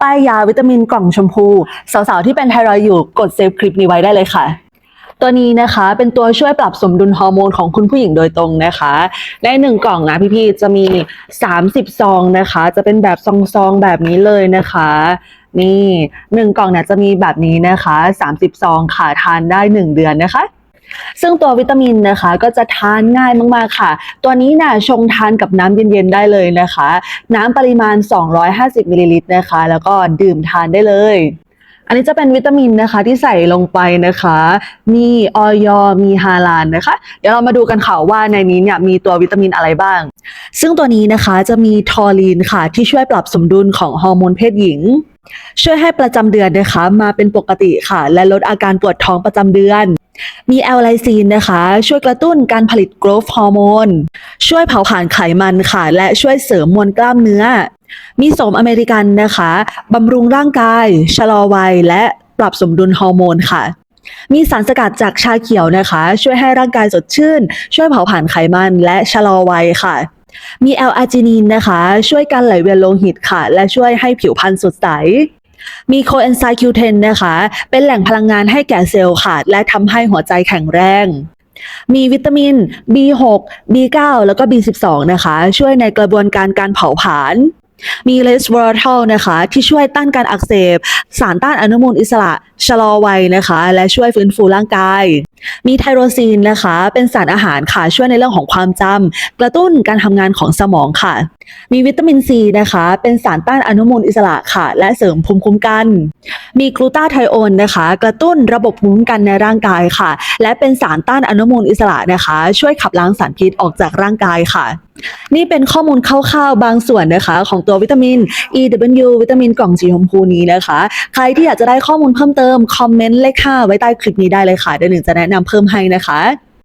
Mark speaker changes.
Speaker 1: ป้ายยาวิตามินกล่องชมพู สาวๆ ที่เป็นไทรอยด์อยู่กดเซฟคลิปนี้ไว้ได้เลยค่ะ ตัวนี้นะคะเป็นตัวช่วยปรับสมดุลฮอร์โมนของคุณผู้หญิงโดยตรงนะคะ ในหนึ่งกล่องนะพี่ๆ จะมี 30 ซองนะคะ จะเป็นแบบซองๆ แบบนี้เลยนะคะนี่หนึ่งกล่องเนี่ยจะมีแบบนี้นะคะ 30 ซองค่ะทานได้ 1 เดือนนะคะ ซึ่งตัววิตามินนะคะก็จะทานง่ายมากๆค่ะ ตัวนี้น่ะชงทานกับน้ำเย็นๆได้เลยนะคะ น้ำปริมาณ 250มิลลิลิตรนะคะ แล้วก็ดื่มทานได้เลยอันนี้จะเป็นวิตามินนะคะที่ใส่ลงไปนะคะ มีออยมีฮาลานนะคะ เดี๋ยวเรามาดูกันค่ะว่าในนี้เนี่ยมีตัววิตามินอะไรบ้าง ซึ่งตัวนี้นะคะจะมีทอรีนค่ะที่ช่วยปรับสมดุลของฮอร์โมนเพศหญิง ช่วยให้ประจำเดือนนะคะมาเป็นปกติค่ะ และลดอาการปวดท้องประจำเดือน มีแอลไลซีนนะคะ ช่วยกระตุ้นการผลิตโกรทฮอร์โมนช่วยเผาผลาญไขมันค่ะ และช่วยเสริมมวลกล้ามเนื้อ มีสมอเมริกันนะคะบำรุงร่างกาย ชะลอวัย และปรับสมดุลฮอร์โมนค่ะ มีสารสกัดจากชาเขียวนะคะ ช่วยให้ร่างกายสดชื่น ช่วยเผาผลาญไขมันและชะลอวัยค่ะ มีแอลอาจินีนนะคะ ช่วยการไหลเวียนโลหิตค่ะ และช่วยให้ผิวพรรณสดใส มีโคเอนไซม์ Q10 นะคะ เป็นแหล่งพลังงานให้แก่เซลล์ค่ะ และทำให้หัวใจแข็งแรง มีวิตามิน B6 B9 แล้วก็ B12 นะคะ ช่วยในกระบวนการการเผาผลาญมีเลสวอร์ทัลนะคะ ที่ช่วยต้านการอักเสบ สารต้านอนุมูลอิสระ ชะลอวัยนะคะ และช่วยฟื้นฟูร่างกาย มีไทโรซีนนะคะ เป็นสารอาหารค่ะช่วยในเรื่องของความจำกระตุ้นการทำงานของสมองค่ะ มีวิตามินซีนะคะ เป็นสารต้านอนุมูลอิสระค่ะ และเสริมภูมิคุ้มกัน มีกลูตาไทโอนนะคะ กระตุ้นระบบภูมิคุ้มกันในร่างกายค่ะ และเป็นสารต้านอนุมูลอิสระนะคะ ช่วยขับล้างสารพิษออกจากร่างกายค่ะ นี่เป็นข้อมูลคร่าวๆบางส่วนนะคะ ของตัววิตามิน EW วิตามินกล่องสีชมพูนี้นะคะ ใครที่อยากจะได้ข้อมูลเพิ่มเติม คอมเมนต์เลข5ไว้ใต้คลิปนี้ได้เลยค่ะเดี๋ยวหนึ่งจะแนะนำเพิ่มให้นะคะ